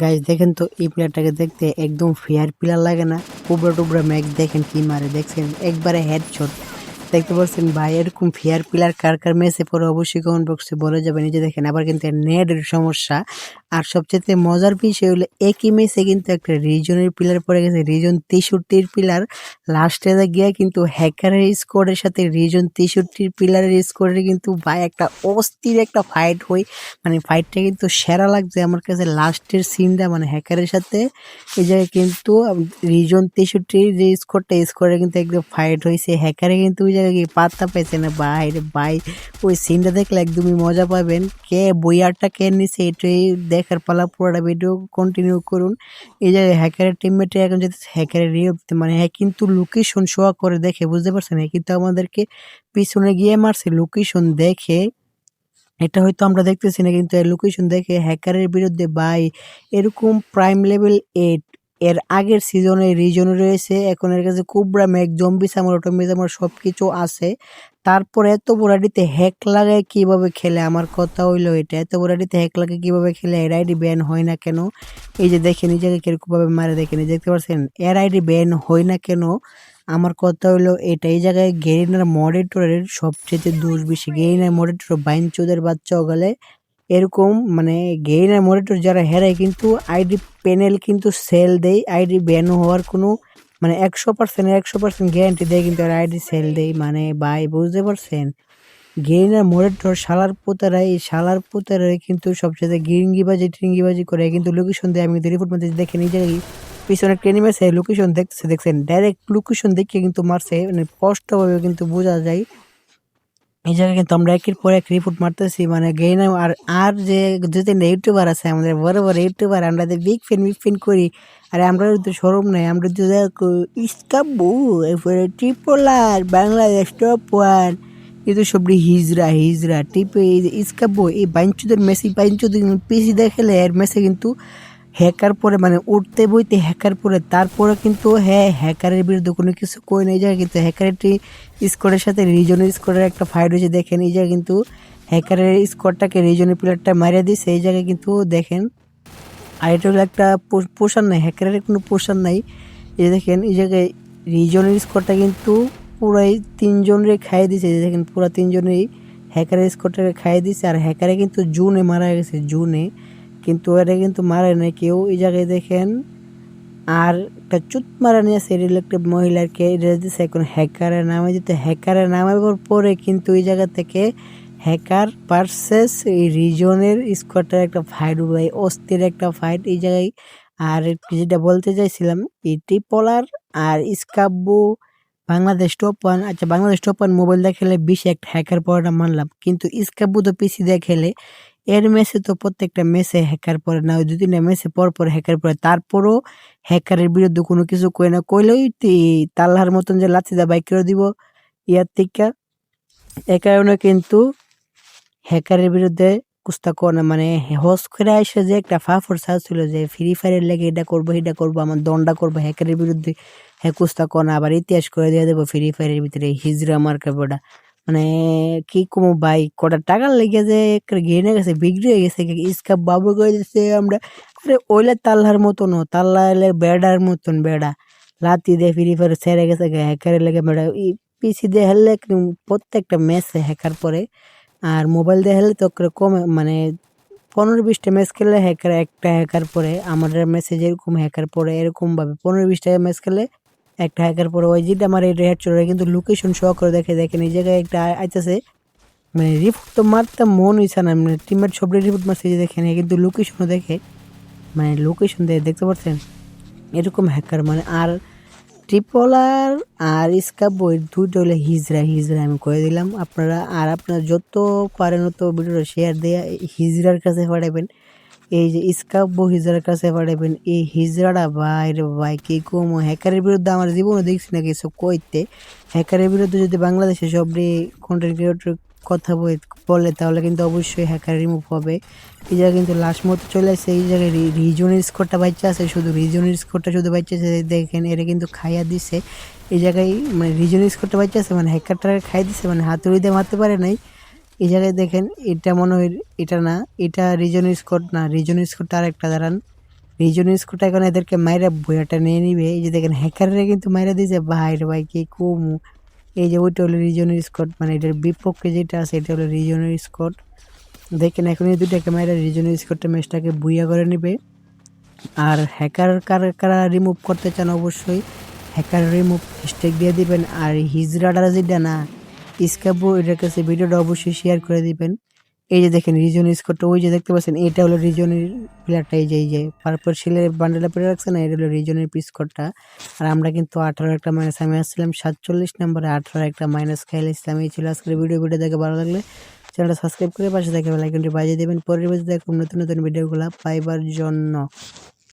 Guys দেখেন তো, এই প্লেয়ারটাকে দেখতে একদম ফেয়ার প্লেয়ার লাগে না। টুবরা টুবরা ম্যাচ দেখেন কি মারে, দেখছেন? একবারে হেডশট দেখতে পাচ্ছেন ভাই, এরকম ফেয়ার পিলার কার কার মেসে পরে অবশ্যই কমেন্ট বক্সে বলে যাবে নিজে দেখেন, আবার কিন্তু নেটের সমস্যা। আর সবচেয়ে মজার বিষয় হলো, একই মেসে কিন্তু একটা রিজনের পিলার পড়ে গেছে রিজন তেষট্টির পিলার লাস্টে গিয়ে কিন্তু হ্যাকারের স্কোয়াডের সাথে রিজন তেষট্টির প্লেয়ারের স্কোয়াডে কিন্তু ভাই একটা অস্থির একটা ফাইট হয় মানে ফাইটটা কিন্তু সেরা লাগছে আমার কাছে লাস্টের সিনটা মানে হ্যাকারের সাথে। এই জায়গায় কিন্তু রিজন তেষট্টির যে স্কোয়াডটা স্কোয়াডে কিন্তু একদম ফাইট হয়েছে হ্যাকারে কিন্তু ওই পাত্তা পাইছে না ভাই রে ভাই ওই সিনটা দেখলে একদমই মজা পাবেন। কে বই বইয়ারটা কে নিছে, এটাই দেখার পালা, পুরোটা ভিডিও কন্টিনিউ করুন। এই যে হ্যাকারের টিমমেটে এখন যদি হ্যাকারের রিও মানে হ্যাঁ কিন্তু লোকেশন শো করে দেখে, বুঝতে পারছেন? হ্যাঁ কিন্তু আমাদেরকে পিছনে গিয়ে মারছে লোকেশন দেখে। এটা হয়তো আমরা দেখতেছি না, কিন্তু লোকেশন দেখে হ্যাকারের বিরুদ্ধে, বাই, এরকম প্রাইম লেভেল এইট এর আগের সিজনে রিজন রয়েছে, এখন এর কাছে কুবরা ম্যাক জম্বি সামার অটোমি সামার সব কিছু আছে। তারপর এত বড়াডিতে হ্যাক লাগায় কীভাবে খেলে? আমার কথা হইল এটা, এত বড়াডিতে হ্যাক লাগায় কীভাবে খেলে? এর আইডি ব্যান হয় না কেন? এই যে দেখেন, নিজেকে কিরকমভাবে মারে দেখেন দেখতে পাচ্ছেন, এর আইডি ব্যান হয় না কেন? আমার কথা হলো এটা, এই জায়গায় গেরিনার মডেটরের সবচেয়ে দোষ বেশি গেরিনার মডেটর বাইন চোদের বাচ্চা গেলে এরকম মানে গেইনার মনিটর যারা হেরায় কিন্তু আইডি প্যানেল কিন্তু সেল দেয় আইডি ব্যান হওয়ার কোনো মানে একশো পার্সেন্ট একশো পার্সেন্ট গ্যারান্টি দেয় কিন্তু আইডি সেল দেয় মানে ভাই, বুঝতে পারছেন? গেইনার মনিটর শালার পোতারা, এই শালার পোতারা কিন্তু সবচেয়ে গিরিঙ্গিবাজি টিঙ্গিবাজি করে, কিন্তু লোকেশন দেয়, আমি কিন্তু রিপোর্ট মধ্যে দেখে নিজে পিছনে একটা এনিমেছে লোকেশন দেখছে, দেখছেন? ডাইরেক্ট লোকেশন দেখে কিন্তু মারছে মানে স্পষ্টভাবে কিন্তু বোঝা যায় এই জায়গায় কিন্তু আমরা একের পর এক রিপোর্ট মারতেছি মানে গেইনাম আর আর যে দু তিনটা ইউটিউবার আছে, আমাদের বড় বড় ইউটিউবার আমরা যে বিগ ফ্যান বিগ ফ্যান করি, আর আমরা তো সরম নাই আমরা তো ইস্কাবু এরপরে ট্রিপলার বাংলাদেশ টপ ওয়ান কিন্তু সবটি হিজরা হিজরা টিপে ইস্কাবু এই বাইঞ্চুদের মেসি বাইঞ্চুদের পিসি দেখালে এর মেসে কিন্তু হ্যাকার পরে মানে উঠতে বইতে হ্যাকার পরে, তারপরে কিন্তু হ্যাঁ হ্যাকারের বিরুদ্ধে কোনো কিছু কই নেই। যায় কিন্তু হ্যাকারেরটি স্কোয়াডের সাথে রিজনের স্কোয়াডের একটা ফাইট হয়েছে। দেখেন, এই জায়গায় কিন্তু হ্যাকারের স্কোয়াডটাকে রিজনের প্লেয়ারটা মারিয়ে দিয়েছে। এই জায়গায় কিন্তু দেখেন আর এটা হলো একটা পোষণ নাই, হ্যাকারের কোনো পোষণ নাই। এই দেখেন, এই জায়গায় রিজনের স্কোয়াডটা কিন্তু পুরাই তিনজনের খাইয়ে দিছে দেখেন, পুরা তিনজনেই হ্যাকারের স্কোয়াডটাকে খাইয়ে দিছে আর হ্যাকারে কিন্তু জুনে মারা গেছে, জুনে। কিন্তু এটা কিন্তু মারে নাই। কেউ এই জায়গায় দেখেন, আর একটা চুত মারা নিয়ে সেরিল একটা মহিলাকে। এটা দিচ্ছে এখন হ্যাকারের নামে। দিতে হ্যাকারের নামাবার পরে কিন্তু এই জায়গা থেকে হ্যাকার পার্সেস এই রিজনের স্কোয়াডটার একটা ফাইট ভাই অস্থির একটা ফাইট এই জায়গায়। আর যেটা বলতে চাইছিলাম এই ট্রিপলার আর স্কাব্বু বাংলাদেশ টপ ওয়ান আচ্ছা বাংলাদেশ টপ ওয়ান মোবাইল দিয়ে বেশি একটা হ্যাকার পড়াটা মানলাম। কিন্তু স্কাব্বু তো পিসি দিয়ে খেলে এর মেসে তো প্রত্যেকটা মেসে হ্যাকার পরে না, ওই দু তিনটা মেসে পর পর হ্যাকার পরে তারপরও হ্যাকারের বিরুদ্ধে কোনো কিছু কই না কইলেই তাল্লাহার মতন যে লাথি দা বাইক দিব ইয়ার থেকে। এ কারণে কিন্তু হ্যাকারের বিরুদ্ধে কুস্তা করে মানে হস করে এসে যে একটা ফাফর সাজ ছিল যে ফ্রি ফায়ারের লেগে এটা করব এটা করব, আমার দণ্ডা করব হ্যাকারের বিরুদ্ধে হ্যাঁ কুস্তা কর আবার ইতিহাস করে দিয়ে দেবো ফ্রি ফায়ারের ভিতরে হিজরা মার্কা বেটা মানে কি কমো ভাই, কটা টাকার লেগে যে ঘেনে গেছে, বিক্রি হয়ে গেছে ইস্কাপ বাবু করে দিচ্ছে আমরা। আরে ওইলে তাল্লার মতন তাল্লা এলে বেড়ার মতন বেড়া। লাতি দিয়ে ফ্রি ফায়ার সেরে গেছে হ্যাকারের লেগে বেড়া। পিসি দিয়ে হেললে প্রত্যেকটা ম্যাচে হ্যাকার পরে। আর মোবাইল দিয়ে হেললে তো কমে মানে পনেরো বিশটা ম্যাচ খেললে হ্যাকার একটা হ্যাকার পরে। আমাদের ম্যাচে যেরকম হ্যাকার পরে, এরকমভাবে পনেরো বিশটা ম্যাচ খেলে একটা হ্যাকার পরে ওই যেটা আমার এটা হেড চলে কিন্তু লোকেশন শো করে দেখে দেখেন এই জায়গায় একটা আইতেছে। মানে রিপোর্ট তো মারতে মন হইছে না মানে টিমের সব রিপোর্ট মারছে যে দেখেন কিন্তু লোকেশনও দেখে। মানে লোকেশন দেখে দেখতে পাচ্ছেন এরকম হ্যাকার মানে আর ট্রিপলার আর স্কাপ বই দুইটা হলে হিজরা হিজরা আমি করে দিলাম। আপনারা আর আপনারা যত পারেন তো ভিডিওটা শেয়ার দিয়ে হিজরার কাছে পাঠাবেন। এই যে স্কাব্য হিজড়ার কাছে পাঠাবেন, এই হিজড়াটা ভাই রে ভাই, কি কম? হ্যাকারের বিরুদ্ধে আমার জীবনে দেখছি না কিছু কইতে। হ্যাকারের বিরুদ্ধে যদি বাংলাদেশে সব কন্টেন্ট ক্রিয়েটর কথা বলে তাহলে কিন্তু অবশ্যই হ্যাকার রিমুভ হবে। এই জায়গায় কিন্তু লাস্ট মতো চলে আসছে এই জায়গায় রিজনের স্কোরটা বাচ্চা আছে, শুধু রিজনের স্কোরটা শুধু বাচ্চা আছে, দেখেন, এরা কিন্তু খাইয়া দিছে। এই জায়গায় মানে রিজনের স্কোরটা বাচ্চা আছে মানে হ্যাকারটাকে খাই দিছে মানে হাতুড়ি দিয়ে মারতে পারে নাই। এই জায়গায় দেখেন, এটা মনে হয় এটা না, এটা রিজন স্কট না রিজন স্কটটা আর একটা দাঁড়ান। রিজন স্কোর এখন এদেরকে মাইরা বইয়াটা নিয়ে নিবে। এই যে দেখেন হ্যাকাররা কিন্তু মাইরা দিয়েছে ভাই রে ভাই, কি কমু? এই যে ওইটা হলো রিজনের স্কট মানে এটার বিপক্ষে যেটা আছে, এটা হলো রিজনের স্কট দেখেন, এখন এই দুইটাকে মাইরা রিজনের স্কটটা ম্যাচটাকে বুইয়া করে নেবে। আর হ্যাকার কারা কারা রিমুভ করতে চান অবশ্যই হ্যাকার রিমুভ হ্যাশট্যাগ দিয়ে দিবেন। আর হিজরাডার যেটা না স্কাবো এটার কাছে ভিডিওটা অবশ্যই শেয়ার করে দিবেন। এই যে দেখেন রিজন স্কোরটা ওই যে দেখতে পাচ্ছেন, এটা হলো রিজনের প্লেয়ারটা এই যে এই যে পারপর শিলের বান্ডেলটা পেরে রাখছে না, এটা হলো রিজনের পিসকোরটা আর আমরা কিন্তু আঠারো একটা মাইনাস আমি আসছিলাম সাতচল্লিশ নম্বরে, আঠারো একটা মাইনাস খাইলে ইসলাম এই ছিল আজকের ভিডিও ভিডিও দেখে ভালো লাগলে চ্যানেলটা সাবস্ক্রাইব করে পাশে দেখে বেলাইকনটি বাজিয়ে দেবেন। পরের ভিডিও দেখুন নতুন নতুন ভিডিওগুলো পাইবার জন্য।